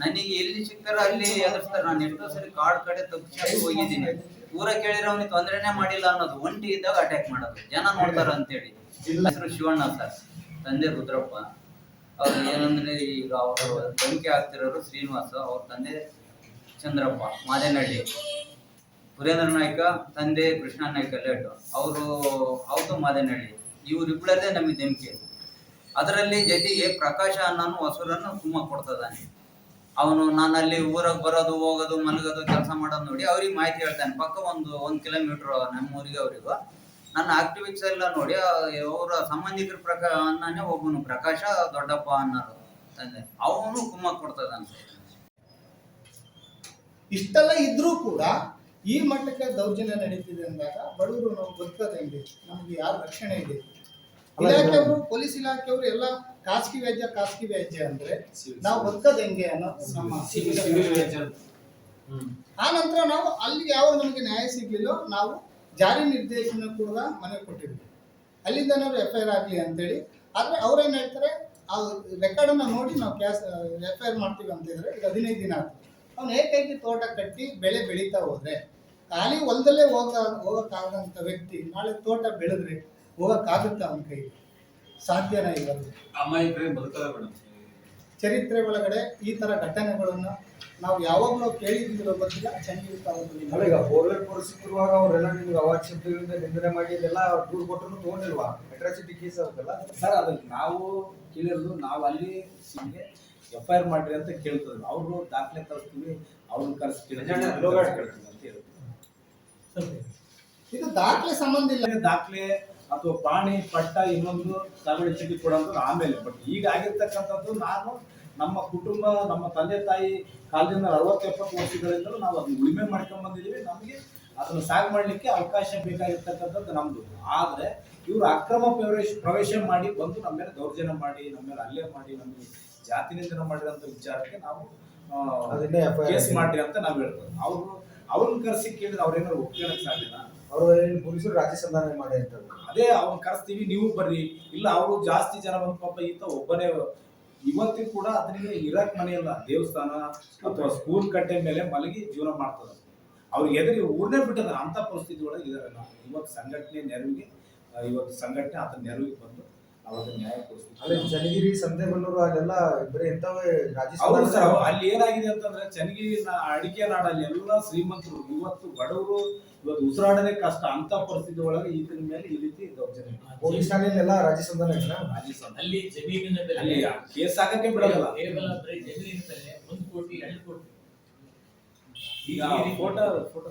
ನನಗೆ ಎಲ್ಲಿ ಸಿಗ್ತಾರ ಅಲ್ಲಿ ಎದುರಿಸ್ತಾರ. ನಾನು ಎಷ್ಟೋ ಸರಿ ಕಾಡ್ ಕಡೆ ತಪ್ಪಿಸಿ ಹೋಗಿದ್ದೀನಿ. ಊರ ಕೇಳಿರೋ ಅವನಿಗೆ ತೊಂದರೆನೇ ಮಾಡಿಲ್ಲ ಅನ್ನೋದು. ಒಂಟಿ ಇದ್ದಾಗ ಅಟ್ಯಾಕ್ ಮಾಡೋದು. ಜನ ನೋಡ್ತಾರ ಅಂತೇಳಿ. ಹೆಸರು ಶಿವಣ್ಣ ಸರ್. ತಂದೆ ರುದ್ರಪ್ಪ. ಅವ್ರು ಏನಂದ್ರೆ ಈಗ ಅವರು ಧಮಕಿ ಆಗ್ತಿರೋರು ಶ್ರೀನಿವಾಸ ಅವ್ರ ತಂದೆ ಚಂದ್ರಪ್ಪ ಮಾದೇನಹಳ್ಳಿ. ಸುರೇಂದ್ರ ನಾಯ್ಕ ತಂದೆ ಕೃಷ್ಣ ನಾಯ್ಕ ಲೇಟ್ ಅವರು ಅವತ್ತು ಮಾದೇನಹಳ್ಳಿ. ಇವರಿಬ್ಬರದೇ ನಮಗೆ ಧಮಕಿ. ಅದರಲ್ಲಿ ಜೊತೆಗೆ ಪ್ರಕಾಶ ಅನ್ನೋನು ಹೊಸರನ್ನು ತುಂಬ ಕೊಡ್ತದಾನೆ. ಅವನು ನಾನು ಅಲ್ಲಿ ಊರಾಗ ಬರೋದು ಹೋಗೋದು ಮಲಗೋದು ಕೆಲಸ ಮಾಡೋದು ನೋಡಿ ಅವ್ರಿಗೆ ಮಾಹಿತಿ ಹೇಳ್ತಾನೆ. ಪಕ್ಕ ಒಂದು ಒಂದ್ ಕಿಲೋಮೀಟರ್ ನಮ್ಮ ಊರಿಗೆ ಅವರಿಗೂ. ನನ್ನ ಆಕ್ಟಿವಿಟ್ಸ್ ಎಲ್ಲ ನೋಡಿ ಅವರ ಸಂಬಂಧಿಕರ ಪ್ರಕಾರ ಅನ್ನೇ ಒಬ್ಬನು ಪ್ರಕಾಶ ದೊಡ್ಡಪ್ಪ ಅನ್ನೋರು ತಂದೆ. ಅವನು ಕುಮ್ಮ ಕೊಡ್ತದ ಇಷ್ಟೆಲ್ಲ ಇದ್ರೂ ಕೂಡ ಈ ಮಟ್ಟಕ್ಕೆ ದೌರ್ಜನ್ಯ ನಡೀತಿದೆ ಅಂದಾಗ ಬಡವರು ನಾವು ಬದುಕೋದು ಹೆಂಗೆ ನಮ್ಗೆ ಯಾರು ರಕ್ಷಣೆ ಇದೆ ಇಲಾಖೆಯವರು ಪೊಲೀಸ್ ಇಲಾಖೆಯವರು ಎಲ್ಲ ಖಾಸಗಿ ವ್ಯಾಜ್ಯ ಖಾಸಗಿ ವ್ಯಾಜ್ಯ ಅಂದ್ರೆ ನಾವು ಬದುಕೋದು ಹೆಂಗೆ ಅನ್ನೋ ನಮ್ಮ ಆ ನಂತರ ನಾವು ಅಲ್ಲಿ ಯಾವ ನಮಗೆ ನ್ಯಾಯ ಸಿಗ್ಲಿಲ್ಲೋ ನಾವು ಜಾರಿ ನಿರ್ದೇಶನ ಕೂಡ ಮನೆ ಕೊಟ್ಟಿದ್ವಿ. ಅಲ್ಲಿಂದ ನಾವು ಎಫ್ ಐ ಆರ್ ಆಗಲಿ ಅಂತೇಳಿ. ಆದರೆ ಅವ್ರೇನು ಹೇಳ್ತಾರೆ ಆ ರೆಕಾರ್ಡನ್ನು ನೋಡಿ ನಾವು ಕ್ಯಾಸ್ ಎಫ್ ಐ ಆರ್ ಮಾಡ್ತೀವಿ ಅಂತ ಹೇಳಿದ್ರೆ ಈಗ ಹದಿನೈದು ದಿನ ಆಯ್ತು. ಅವ್ನು ಏಕೈಕಿ ತೋಟ ಕಟ್ಟಿ ಬೆಳೆ ಬೆಳೀತಾ ಹೋದ್ರೆ ಖಾಲಿ ಹೊಲದಲ್ಲೇ ಹೋಗ ಹೋಗೋಕ್ಕಾಗದಂಥ ವ್ಯಕ್ತಿ ನಾಳೆ ತೋಟ ಬೆಳೆದ್ರೆ ಹೋಗಕ್ಕಾಗುತ್ತಾ ಅವನ ಕೈಗೆ ಸಾಧ್ಯನೇ ಇಲ್ಲ ಅದು. ಅಮಾಯಕರೇ ಬದುಕಲ್ಲ ಮೇಡಮ್. ಚರಿತ್ರೆ ಒಳಗಡೆ ಈ ತರ ಘಟನೆಗಳನ್ನು ನಾವು ಯಾವಾಗಲೂ ಕೇಳಿದ್ದಿರೋ ಗೊತ್ತಿಲ್ಲ ಚಂದ್ರಗಿರಿ ಅಲ್ಲ ಈಗ ತಾಲೂಕಿನಲ್ಲಿ ಬೋರ್ವೆಲ್ ಕೊಡಿಸಿರುವಾಗ ಅವರೆಲ್ಲ ನಿಮ್ಗೆ ಅವಾರ್ಡ್ ಶಬ್ದಗಳಿಂದ ನಿಂದನೆ ಮಾಡಿ ಇದೆಲ್ಲ ದೂರು ಕೊಟ್ಟರು ತಗೊಂಡಿಲ್ವಾ? ಅಟ್ರಾಸಿಟಿ ಕೇಸ್ ಆಗುತ್ತಲ್ಲ? ಸರ್ ಅದು ನಾವು ಕೇಳಿರೋದು ನಾವು ಅಲ್ಲಿ ಸಿಂಗೆ ಎಫ್ ಐ ಆರ್ ಮಾಡ್ರಿ ಅಂತ ಕೇಳ್ತದ್ರು. ಅವರು ದಾಖಲೆ ಕಳಿಸ್ತೀವಿ ಅವ್ರನ್ನ ಕರೆಸಿ ಕೇಳ್ತೀವಿ ಅಂತ ಹೇಳ್ತೀವಿ ಇದು ದಾಖಲೆ ಸಂಬಂಧ ಇಲ್ಲ. ದಾಖಲೆ ಅಥವಾ ಪ್ರಾಣಿ ಪಟ್ಟ ಇನ್ನೊಂದು ಸಾಗುವಳಿ ಚೀಟಿ ಕೊಡೋದು ಆಮೇಲೆ. ಬಟ್ ಈಗ ಆಗಿರ್ತಕ್ಕಂಥದ್ದು ನಾನು ನಮ್ಮ ಕುಟುಂಬ ನಮ್ಮ ತಂದೆ ತಾಯಿ ಕಾಲದಿಂದ ಅರವತ್ತು ಎಪ್ಪತ್ತು ವರ್ಷಗಳಿಂದಲೂ ನಾವು ಅದನ್ನ ಉಳಿಮೆ ಮಾಡ್ಕೊಂಡ್ ಬಂದಿದ್ದೀವಿ. ನಮಗೆ ಅದನ್ನು ಸಾಗ್ ಮಾಡಲಿಕ್ಕೆ ಅವಕಾಶ ಬೇಕಾಗಿರ್ತಕ್ಕಂಥದ್ದು ನಮ್ದು. ಆದ್ರೆ ಇವರು ಅಕ್ರಮ ಪ್ರವೇಶ ಪ್ರವೇಶ ಮಾಡಿ ಬಂದು ನಮ್ಮ ಮೇಲೆ ದೌರ್ಜನ್ಯ ಮಾಡಿ ನಮ್ಮ ಮೇಲೆ ಹಲ್ಲೆ ಮಾಡಿ ನಮಗೆ ಜಾತಿ ನಿಂದನೆ ವಿಚಾರಕ್ಕೆ ನಾವು ಕೇಸ್. ಮಾಡ್ರಿ ಅಂತ ನಾವು ಹೇಳ್ತೇವೆ ಅವರು ಅವ್ರನ್ನ ಕರೆಸಿ ಕೇಳಿದ್ರೆ ಅವ್ರೇನಾದ್ರು ಒಪ್ಕೊಳ್ಳೋಕೆ ಸಾಧ್ಯನಾ? ಅವರು ಪೊಲೀಸರು ರಾಜ್ಯ ಸಂಧಾನ ಮಾಡಿ ಅಂತ ಅದೇ ಅವ್ರು ಕರೆಸ್ತೀವಿ, ನೀವು ಬರ್ರಿ. ಇಲ್ಲ, ಅವರು ಜಾಸ್ತಿ ಜನ ಬಂದ ಪಾಪ ಈತ ಒಬ್ಬನೇ. ಇವತ್ತಿಗೂ ಕೂಡ ಅದನಿಗೆ ಇರಕ್ ಮನೆಯಲ್ಲ, ದೇವಸ್ಥಾನ ಅಥವಾ ಸ್ಕೂಲ್ ಕಟ್ಟೆ ಮೇಲೆ ಮಲಗಿ ಜೀವನ ಮಾಡ್ತದ ಅವ್ರಿಗೆ ಎದುರಿಗೆ ಊರ್ನೇ ಬಿಟ್ಟದ, ಅಂತ ಪರಿಸ್ಥಿತಿ ಒಳಗೆ ಇದಾರೆ ನಾವು. ಇವತ್ತು ಸಂಘಟನೆ ನೆರವಿಗೆ ಇವತ್ತು ಸಂಘಟನೆ ಆತನ ನೆರವಿಗೆ ಬಂದು ಅದನ್ನ ನ್ಯಾಯ ಅಲ್ಲೇ ಚನ್ನಗಿರಿ ಸಂತೆಬೆನ್ನೂರು ಅಲ್ಲೆಲ್ಲ ಬರೀ ಇಂಥವೇ ರಾಜ್ಯ ಹೌದು ಸರ್ ಅಲ್ಲಿ ಏನಾಗಿದೆ ಅಂತಂದ್ರೆ ಚನ್ನಗಿರಿ ನಾ- ಅಡಿಕೆ ನಾಡಲ್ಲಿ ಎಲ್ಲ ಶ್ರೀಮಂತರು ಇವತ್ತು ಬಡವರು ಇವತ್ತು ಉಸಿರಾಡೋದೇ ಕಷ್ಟ ಅಂತ ಪರಿಸ್ಥಿತಿ ಒಳಗೆ ಈತನ ಮೇಲೆ ಈ ರೀತಿ ದೌರ್ಜನ್ಯ ಪೊಲೀಸ್ ಠಾಣೆಯಲ್ಲೆಲ್ಲ ರಾಜ್ಯ ಸಂಧಾನ ಇದೆಯಾ? ರಾಜಿ ಸಂಧಾನ. ಅಲ್ಲಿ ಜಮೀನಿನ ಅಲ್ಲಿ ಬೆಲೆ ಕೇಸ್ ಹಾಕಕ್ಕೆ ಕೇವಲ ಬರೀ ಜಮೀನಿನ ಬೆಲೆ ಒಂದು ಕೋಟಿ ಎರಡು ಕೋಟಿ ಈಗ ಫೋಟೋ ಫೋಟೋ.